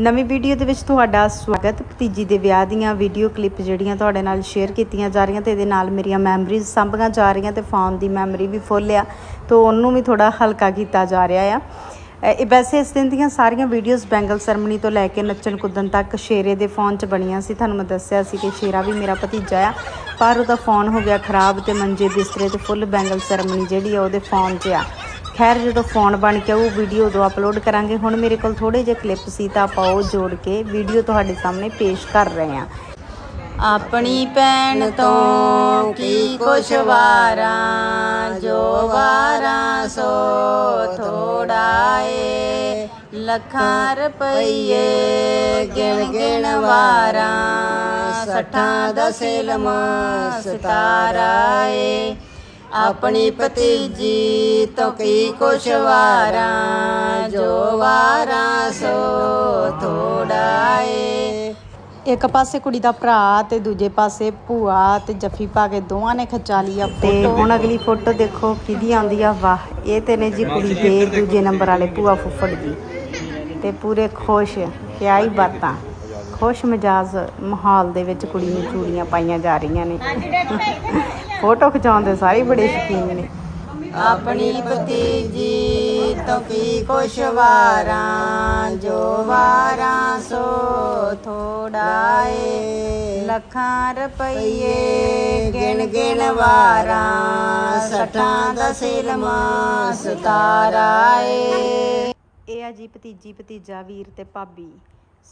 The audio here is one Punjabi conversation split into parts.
ਨਵੀਂ ਵੀਡੀਓ ਦੇ ਵਿੱਚ ਤੁਹਾਡਾ ਸਵਾਗਤ। ਭਤੀਜੀ ਦੇ ਵਿਆਹ ਦੀਆਂ ਵੀਡੀਓ ਕਲਿੱਪ ਜਿਹੜੀਆਂ ਤੁਹਾਡੇ ਨਾਲ ਸ਼ੇਅਰ ਕੀਤੀਆਂ ਜਾ ਰਹੀਆਂ ਤੇ ਇਹਦੇ ਨਾਲ ਮੇਰੀਆਂ ਮੈਮਰੀਜ਼ ਸਾਂਭੀਆਂ ਜਾ ਰਹੀਆਂ ਤੇ ਫੋਨ ਦੀ ਮੈਮਰੀ ਵੀ ਫੁੱਲ ਆ, ਤੋਂ ਉਹਨੂੰ ਵੀ ਥੋੜਾ ਹਲਕਾ ਕੀਤਾ ਜਾ ਰਿਹਾ ਆ। ਇਹ ਵੈਸੇ ਇਸ ਦਿਨ ਦੀਆਂ ਸਾਰੀਆਂ ਵੀਡੀਓਜ਼ ਬੈਂਗਲ ਸੈਰਮਨੀ ਤੋਂ ਲੈ ਕੇ ਨੱਚਣ ਕੁੱਦਣ ਤੱਕ ਸ਼ੇਰੇ ਦੇ ਫੋਨ 'ਚ ਬਣੀਆਂ ਸੀ, ਤੁਹਾਨੂੰ ਮੈਂ ਦੱਸਿਆ ਸੀ ਕਿ ਸ਼ੇਰਾ ਵੀ ਮੇਰਾ ਭਤੀਜਾ ਆ, ਪਰ ਉਹਦਾ ਫੋਨ ਹੋ ਗਿਆ ਖਰਾਬ ਤੇ ਮੰਜੇ ਬਿਸਤਰੇ ਤੇ ਫੁੱਲ ਬੈਂਗਲ ਸੈਰਮਨੀ ਜਿਹੜੀ ਆ ਉਹਦੇ ਫੋਨ 'ਚ ਆ। ਖੈਰ, ਜਦੋਂ ਫੋਨ ਬਣ ਕੇ ਉਹ ਵੀਡੀਓ ਉਦੋਂ ਅਪਲੋਡ ਕਰਾਂਗੇ। ਹੁਣ ਮੇਰੇ ਕੋਲ ਥੋੜੇ ਜਿਹੇ ਕਲਿੱਪ ਸੀ ਤਾਂ ਆਪਾਂ ਉਹ ਜੋੜ ਕੇ ਵੀਡੀਓ ਤੁਹਾਡੇ ਸਾਹਮਣੇ ਪੇਸ਼ ਕਰ ਰਹੇ ਹਾਂ। ਆਪਣੀ ਭੈਣ ਤੋਂ ਕੀ ਕੁਛ ਵਾਰਾਂ, ਜੋ ਵਾਰਾਂ ਸੋ ਥੋੜਾ ਏ, ਲੱਖਾਂ ਰੁਪਈਏ ਗਿਣ ਗਿਣ ਵਾਰਾਂ, ਸੱਠਾਂ ਦਾ ਸਿਲਮ ਸਤਾਰਾ ਏ ਆਪਣੀ ਭਤੀਜੀ ਤੋਂ ਕੀ ਕੁਛ ਵਾਰਾਂ ਜੋ ਵਾਰਾਂ ਸੋ ਥੋੜਾ ਏ। ਇੱਕ ਪਾਸੇ ਕੁੜੀ ਦਾ ਭਰਾ ਤੇ ਦੂਜੇ ਪਾਸੇ ਭੂਆ ਤੇ ਜੱਫੀ ਪਾ ਕੇ ਦੋਵਾਂ ਨੇ ਖਿਚਾ ਲਈ ਆ ਤੇ ਹੁਣ ਅਗਲੀ ਫੋਟੋ ਦੇਖੋ ਕਿਹਦੀ ਆਉਂਦੀ ਆ। ਵਾਹ ਇਹ ਤੇ ਨੇ ਜੀ ਕੁੜੀ ਦੇ ਦੂਜੇ ਨੰਬਰ ਵਾਲੇ ਭੂਆ ਫੁੱਫੜ ਜੀ ਤੇ ਪੂਰੇ ਖੁਸ਼ ਕਿਆ ਹੀ ਬਾਤਾਂ। ਖੁਸ਼ ਮਿਜਾਜ਼ ਮਾਹੌਲ ਦੇ ਵਿੱਚ ਕੁੜੀ ਨੂੰ ਚੂੜੀਆਂ ਪਾਈਆਂ ਜਾ ਰਹੀਆਂ ਨੇ। ਫੋਟੋ ਖਿਚਾਉਣ ਦੇ ਸਾਰੇ ਬੜੇ ਸ਼ੌਕੀਨ ਨੇ। ਆਪਣੀ ਭਤੀਜੀ ਤੋਂ ਕੀ ਕੁਛ ਵਾਰਾਂ ਜੋ ਵਾਰਾਂ ਸੋ ਥੋੜਾ ਏ। ਲੱਖਾਂ ਰੁਪਈਏ ਗਿਣ ਗਿਣ ਵਾਰਾਂ ਸੱਠਾਂ ਦਾ ਸਿਲਮਾ ਸਤਾਰਾ ਏ। ਇਹ ਆ ਜੀ ਭਤੀਜੀ ਭਤੀਜਾ ਵੀਰ ਤੇ ਭਾਬੀ।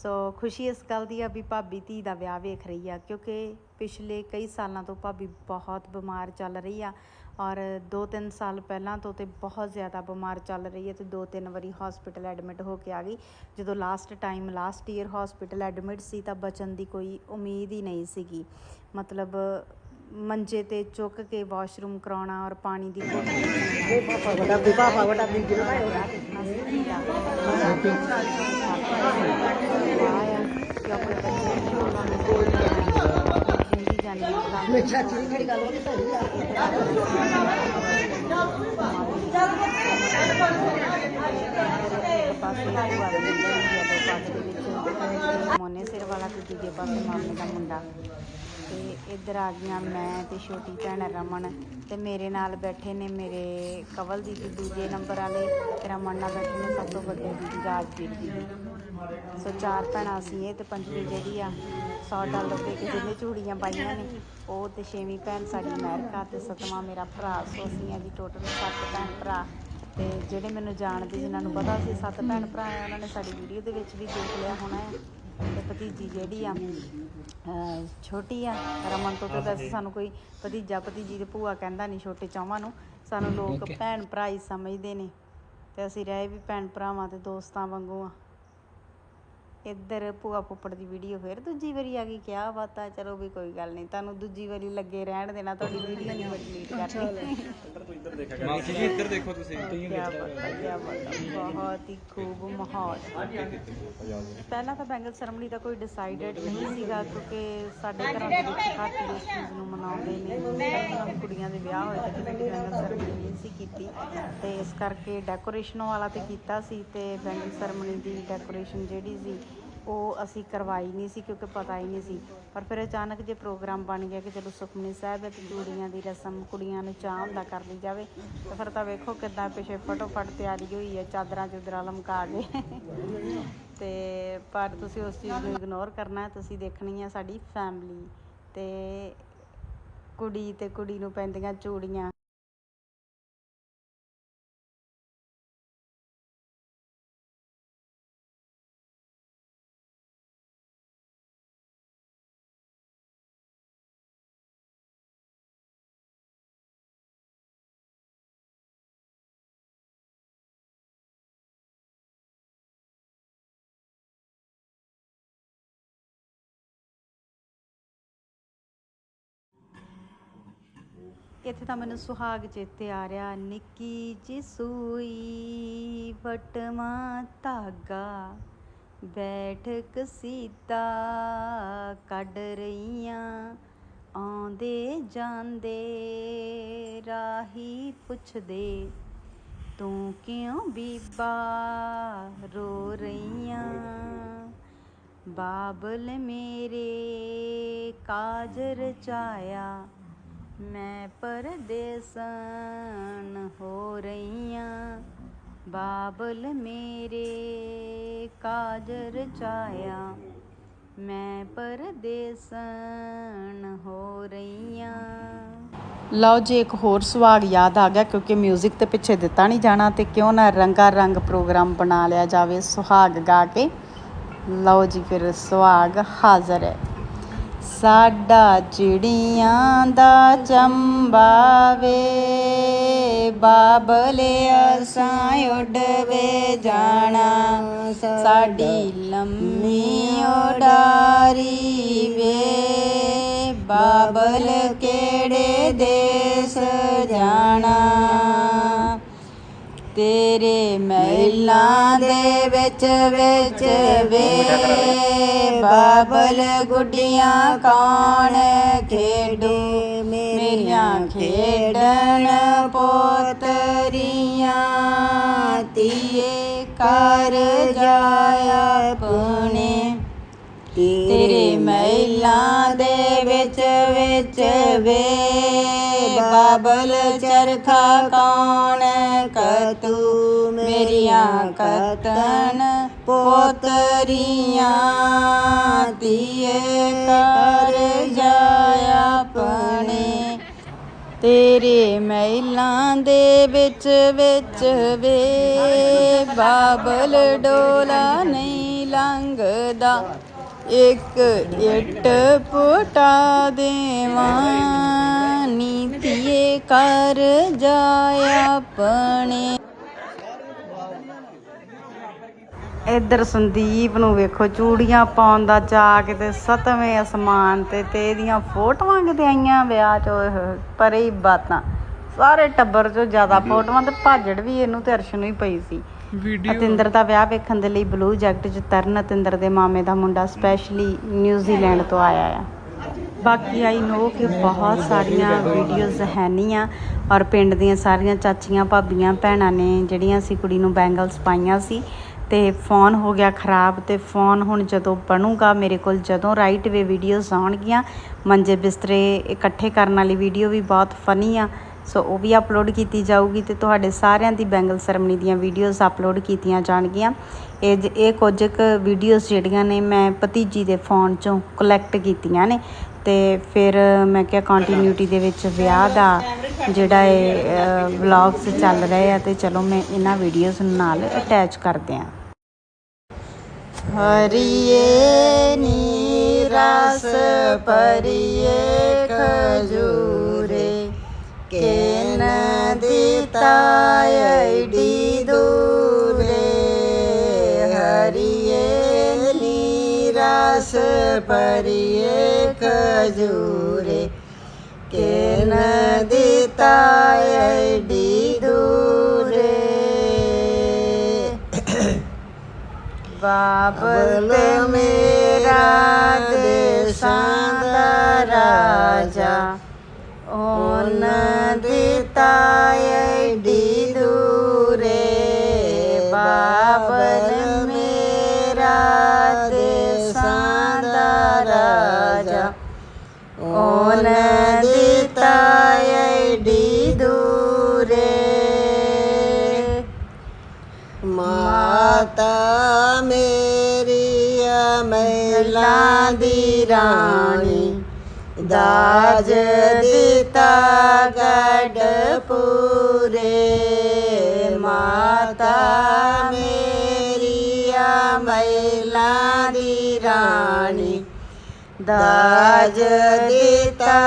ਸੋ ਖੁਸ਼ੀ ਇਸ ਗੱਲ ਦੀ ਆ ਵੀ ਭਾਬੀ ਧੀ ਦਾ ਵਿਆਹ ਵੇਖ ਰਹੀ ਆ ਕਿਉਂਕਿ ਪਿਛਲੇ ਕਈ ਸਾਲਾਂ ਤੋਂ ਭਾਬੀ ਬਹੁਤ ਬਿਮਾਰ ਚੱਲ ਰਹੀ ਆ ਔਰ 2-3 ਸਾਲ ਪਹਿਲਾਂ ਤੋਂ ਤੇ ਬਹੁਤ ਜ਼ਿਆਦਾ ਬਿਮਾਰ ਚੱਲ ਰਹੀ ਹੈ ਤੇ ਦੋ ਤਿੰਨ ਵਾਰੀ ਹਸਪੀਟਲ ਐਡਮਿਟ ਹੋ ਕੇ ਆ ਗਈ। ਜਦੋਂ last time last year hospital admit ਸੀ ਤਾਂ ਬਚਣ ਦੀ ਕੋਈ ਉਮੀਦ ਹੀ ਨਹੀਂ ਸੀਗੀ। ਮਤਲਬ ਮੰਜੇ ਤੇ ਚੁੱਕ ਕੇ ਵਾਸ਼ਰੂਮ ਕਰਾਉਣਾ ਔਰ ਪਾਣੀ ਦੀ ਮੋਨੇ ਸਿਰ ਵਾਲਾ ਤੇ ਦੂਜੇ ਪਾਸੇ ਮਾਮੇ ਦਾ ਮੁੰਡਾ ਤੇ ਇੱਧਰ ਆ ਗਈਆਂ ਮੈਂ ਤੇ ਛੋਟੀ ਭੈਣ ਰਮਨ ਤੇ ਮੇਰੇ ਨਾਲ ਬੈਠੇ ਨੇ ਮੇਰੇ ਕਵਲ ਦੀ ਦੀ ਦੂਜੇ ਨੰਬਰ ਵਾਲੇ ਤੇ ਰਮਨ ਨਾਲ ਬੈਠੇ ਨੇ ਸਭ ਤੋਂ ਵੱਡੇ ਦੀ ਰਾਜਵੀਰ ਜੀ ਸੋ ਚਾਰ ਭੈਣਾਂ ਸੀ ਇਹ ਤੇ ਪੰਜਵੀਂ ਜਿਹੜੀ ਆ 100 ਡਾਲਰ ਦੇ ਕੇ ਜਿਹਨੇ ਚੂੜੀਆਂ ਪਾਈਆਂ ਨੇ, ਉਹ ਤੇ ਛੇਵੀਂ ਭੈਣ ਸਾਡੀ ਅਮਰੀਕਾ ਤੇ ਸਤਵਾਂ ਮੇਰਾ ਭਰਾ। ਸੋ ਅਸੀਂ ਆ ਜੀ ਟੋਟਲ ਸੱਤ ਭੈਣ ਭਰਾ। ਤੇ ਜਿਹੜੇ ਮੈਨੂੰ ਜਾਣਦੇ, ਜਿਨ੍ਹਾਂ ਨੂੰ ਪਤਾ ਸੀ, ਸੱਤ ਭੈਣ ਭਰਾ ਆ, ਉਹਨਾਂ ਨੇ ਸਾਡੀ ਵੀਡੀਓ ਦੇ ਵਿੱਚ ਵੀ ਦੇਖ ਲਿਆ ਹੋਣਾ ਹੈ। ਤੇ ਭਤੀਜੀ ਜਿਹੜੀ ਆ ਅਹ ਛੋਟੀ ਆ ਰਮਨ ਤੋਂ ਤਾਂ ਵੈਸੇ ਸਾਨੂੰ ਕੋਈ ਭਤੀਜਾ ਭਤੀਜੀ ਤੇ ਭੂਆ ਕਹਿੰਦਾ ਨਹੀਂ ਛੋਟੇ ਚੌਵਾਂ ਨੂੰ। ਸਾਨੂੰ ਲੋਕ ਭੈਣ ਭਰਾ ਹੀ ਸਮਝਦੇ ਨੇ ਤੇ ਅਸੀਂ ਰਹੇ ਵੀ ਭੈਣ ਭਰਾਵਾਂ ਤੇ ਦੋਸਤਾਂ ਵਾਂਗੂ ਆ। ਇੱਧਰ ਭੂਆ ਪੁੱਪੜ ਦੀ ਵੀਡੀਓ ਫਿਰ ਦੂਜੀ ਵਾਰੀ ਆ ਗਈ ਕਿਆ ਬਾਤ ਆ ਚਲੋ ਵੀ ਕੋਈ ਗੱਲ ਨਹੀਂ ਤੁਹਾਨੂੰ ਦੂਜੀ ਵਾਰੀ ਲੱਗੇ ਰਹਿਣ ਦੇਣਾ ਤੁਹਾਡੀ ਵੀਡੀਓ ਨਹੀਂ ਮੈਂ ਡਿਲੀਟ ਕਰਨੀ ਮਾਸੀ ਜੀ ਇੱਧਰ ਦੇਖੋ ਤੁਸੀਂ। ਕਿਆ ਬਾਤ ਹੈ ਕਿਆ ਬਾਤ ਹੈ ਬਹੁਤ ਹੀ ਖੂਬ ਮਾਹੌਲ। ਪਹਿਲਾਂ ਤਾਂ ਬੈਂਗਲ ਸੈਰਮਨੀ ਦਾ ਕੋਈ ਡਿਸਾਈਡਡ ਨਹੀਂ ਸੀਗਾ ਕਿਉਂਕਿ ਸਾਡੇ ਘਰਾਂ ਦੇ ਵਿੱਚ ਘੱਟ ਹੀ ਇਸ ਚੀਜ਼ ਨੂੰ ਮਨਾਉਂਦੇ ਨੇ। ਪਹਿਲਾਂ ਕੁੜੀਆਂ ਦੇ ਵਿਆਹ ਹੋਏ ਤੇ ਬੈਂਗਲ ਸੈਰਮਨੀ ਨਹੀਂ ਸੀ ਕੀਤੀ। ਤੇ ਇਸ ਕਰਕੇ ਡੈਕੋਰੇਸ਼ਨ ਵਾਲਾ ਤੇ ਕੀਤਾ ਸੀ ਤੇ ਬੈਂਗਲ ਸੈਰਮਨੀ ਦੀ ਡੈਕੋਰੇਸ਼ਨ ਜਿਹੜੀ ਸੀ ਉਹ ਅਸੀਂ ਕਰਵਾਈ ਨਹੀਂ ਸੀ ਕਿਉਂਕਿ ਪਤਾ ਹੀ ਨਹੀਂ ਸੀ। ਪਰ ਫਿਰ ਅਚਾਨਕ ਜੇ ਪ੍ਰੋਗਰਾਮ ਬਣ ਗਿਆ ਕਿ ਚਲੋ ਸੁਖਮਨੀ ਸਾਹਿਬ ਹੈ ਤੇ ਚੂੜੀਆਂ ਦੀ ਰਸਮ ਕੁੜੀਆਂ ਨੂੰ ਚਾਹ ਹੁੰਦਾ ਕਰ ਲਈ ਜਾਵੇ, ਤਾਂ ਫਿਰ ਤਾਂ ਵੇਖੋ ਕਿੱਦਾਂ ਪਿੱਛੇ ਫਟੋਫਟ ਤਿਆਰੀ ਹੋਈ ਹੈ, ਚਾਦਰਾਂ ਚੁਦਰਾਂ ਲਮਕਾ ਕੇ। ਤੇ ਪਰ ਤੁਸੀਂ ਉਸ ਚੀਜ਼ ਨੂੰ ਇਗਨੋਰ ਕਰਨਾ, ਤੁਸੀਂ ਦੇਖਣੀ ਹੈ ਸਾਡੀ ਫੈਮਿਲੀ ਤੇ ਕੁੜੀ ਤੇ ਕੁੜੀ ਨੂੰ ਪੈਂਦੀਆਂ ਚੂੜੀਆਂ। ਇੱਥੇ ਤਾਂ ਮੈਨੂੰ ਸੁਹਾਗ ਚੇਤੇ ਆ ਰਿਹਾ, ਨਿੱਕੀ ਜੀ ਸੂਈ ਵਟਵਾ ਧਾਗਾ, ਬੈਠ ਕਸੀਤਾ ਕੱਢ ਰਹੀਆਂ, ਆਉਂਦੇ ਜਾਂਦੇ ਰਾਹੀ ਪੁੱਛਦੇ, ਤੂੰ ਕਿਉਂ ਬੀਬਾ ਰੋ ਰਹੀਆਂ? ਬਾਬਲ ਮੇਰੇ ਕਾਜ ਰਚਾਇਆ ਮੈਂ ਪਰਦੇਸਨ ਹੋ ਰਹੀਆਂ। ਬਾਬਲ ਮੇਰੇ ਕਾਜਰ ਰਚਾਇਆ ਮੈਂ ਪਰਦੇਸਨ ਹੋ ਰਹੀਆਂ। ਲਓ ਜੀ, ਇੱਕ ਹੋਰ ਸੁਹਾਗ ਯਾਦ ਆ ਗਿਆ, ਕਿਉਂਕਿ 뮤직 ਤੇ ਪਿੱਛੇ ਦਿੱਤਾ ਨਹੀਂ ਜਾਣਾ ਤੇ ਕਿਉਂ ਨਾ ਰੰਗਾ ਰੰਗ ਪ੍ਰੋਗਰਾਮ ਬਣਾ ਲਿਆ ਜਾਵੇ ਸੁਹਾਗ ਗਾ ਕੇ। ਲਓ ਜੀ, ਫਿਰ ਸੁਹਾਗ ਹਾਜ਼ਰ ਹੈ। ਸਾਡਾ ਚਿੜੀਆਂ ਦਾ ਚੰਬਾ ਵੇ, ਬਾਬਲ ਅਸਾਂ ਉੱਡਵੇ ਜਾਣਾ। ਸਾਡੀ ਲੰਮੀ ਉਡਾਰੀ ਵੇ, ਬਾਬਲ ਕਿਹੜੇ ਦੇਸ ਜਾਣਾ। ਤੇਰੇ ਮਹਿਲਾਂ ਦੇ ਵਿੱਚ ਵਿੱਚ ਵੇ ਬਾਬਲ ਗੁੱਡੀਆਂ ਕੌਣ ਖੇਡੂ? ਮੇਰੀਆਂ ਖੇਡਣ ਪੋਤਰੀਆਂ, ਤੀਏ ਕਰ ਜਾਇਆ ਪੁਣੇ ਤੇਰੇ ਮਹਿਲਾਂ ਦੇ ਵਿੱਚ ਵਿੱਚ ਵੇ ਬਾਬਲ ਚਰਖਾ ਕੌਣ ਕਤੂ ਮੇਰੀਆਂ ਕਤਨ ਪੋਤਰੀਆਂ ਤੀਏ ਕਰ ਜਾਇਆ ਆਪਣੇ। ਤੇਰੇ ਮਹਿਲਾਂ ਦੇ ਵਿੱਚ ਵਿੱਚ ਵੇ ਬਾਬਲ ਡੋਲਾ ਨਹੀਂ ਲੰਘਦਾ। ਇੱਕ ਇੱਟ ਪੁਟਾ ਦੇਵਾਂ। ਕਰ ਜਾਇਆ ਆਪਣੇ। ਇੱਧਰ ਸੰਦੀਪ ਨੂੰ ਵੇਖੋ ਚੂੜੀਆਂ ਪਾਉਣ ਦਾ ਚਾਅ ਕਿਤੇ ਸਤਵੇਂ ਅਸਮਾਨ ਤੇ ਤੇ ਇਹਦੀਆਂ ਫੋਟੋਆਂ ਕਿਤੇ ਆਈਆਂ ਵਿਆਹ ਚ ਓਏ ਹੋਏ ਪਰੇ ਹੀ ਬਾਤਾਂ। ਸਾਰੇ ਟੱਬਰ ਚੋਂ ਜ਼ਿਆਦਾ ਫੋਟੋਆਂ ਤੇ ਭਾਜੜ ਵੀ ਇਹਨੂੰ ਤੇ ਅਰਸ਼ ਨੂੰ ਹੀ ਪਈ ਸੀ। ਅਤਿੰਦਰ ਦਾ ਵਿਆਹ ਵੇਖਣ ਦੇ ਲਈ ਬਲੂ ਜੈਕਟ 'ਚ ਤਰਨ ਅਤਿੰਦਰ ਦੇ ਮਾਮੇ ਦਾ ਮੁੰਡਾ ਸਪੈਸ਼ਲੀ ਨਿਊਜ਼ੀਲੈਂਡ ਤੋਂ ਆਇਆ ਆ। ਬਾਕੀ ਆਈ ਨੋ ਕਿ ਬਹੁਤ ਸਾਰੀਆਂ ਵੀਡੀਓਜ਼ ਹੈਨੀਆਂ ਔਰ ਪਿੰਡ ਦੀਆਂ ਸਾਰੀਆਂ ਚਾਚੀਆਂ, ਭਾਬੀਆਂ, ਭੈਣਾਂ ਨੇ ਜਿਹੜੀਆਂ ਸੀ ਕੁੜੀ ਨੂੰ ਬੈਂਗਲਸ ਪਾਈਆਂ ਸੀ ਤੇ ਫੋਨ ਹੋ ਗਿਆ ਖਰਾਬ ਤੇ ਫੋਨ ਹੁਣ ਜਦੋਂ ਬਣੂਗਾ ਮੇਰੇ ਕੋਲ ਜਦੋਂ ਰਾਈਟ ਵੇ ਵੀਡੀਓਜ਼ ਆਉਣਗੀਆਂ, ਮੰਜੇ ਬਿਸਤਰੇ ਇਕੱਠੇ ਕਰਨ ਵਾਲੀ ਵੀਡੀਓ ਵੀ ਬਹੁਤ ਫਨੀ ਆ। ਸੋ ਉਹ ਵੀ ਅਪਲੋਡ ਕੀਤੀ ਜਾਊਗੀ ਤੇ ਤੁਹਾਡੇ ਸਾਰਿਆਂ ਦੀ ਬੈਂਗਲ ਸੈਰਮਨੀ ਦੀਆਂ ਵੀਡੀਓਜ਼ ਅਪਲੋਡ ਕੀਤੀਆਂ ਜਾਣਗੀਆਂ। ਇਹ ਜ- ਇਹ ਕੁਝ ਕੁ ਵੀਡੀਓਜ਼ ਜਿਹੜੀਆਂ ਨੇ ਮੈਂ ਭਤੀਜੀ ਦੇ ਫੋਨ ਚੋਂ ਕਲੈਕਟ ਕੀਤੀਆਂ ਨੇ। ਅਤੇ ਫਿਰ ਮੈਂ ਕਿਹਾ ਕੰਟੀਨਿਊਟੀ ਦੇ ਵਿੱਚ ਵਿਆਹ ਦਾ ਜਿਹੜਾ ਇਹ ਵਲੌਗਸ ਚੱਲ ਰਹੇ ਆ ਅਤੇ ਚਲੋ ਮੈਂ ਇਹਨਾਂ ਵੀਡੀਓਜ਼ ਨਾਲ ਅਟੈਚ ਕਰਦੇ ਆ ਹਰੀਏ ਨੀ ਰਸ ਪਰੀਏ ਖਜੂਰੇ ਕੇ ਨਦੀ ਤਾਇਡੀ ਪਰੀਏ ਖਜੂਰੇ ਕੇ ਨਦੀ ਤਾਇਡੀ ਦੂਰੇ ਬਾਬਲ ਮੇਰਾ ਦੇਸਾਂ ਮਾਤਾ ਮੇਰੀ ਆ ਮਹਿਲਾਂ ਦੀ ਰਾਣੀ। ਦਾਜ ਦਿੱਤਾ ਗੱਡ ਪੂਰੇ। ਮਾਤਾ ਮੇਰੀ ਮਹਿਲਾ ਮਹਿਲਾਂ ਦੀ ਰਾਣੀ। ਦਾਜ ਦਿੱਤਾ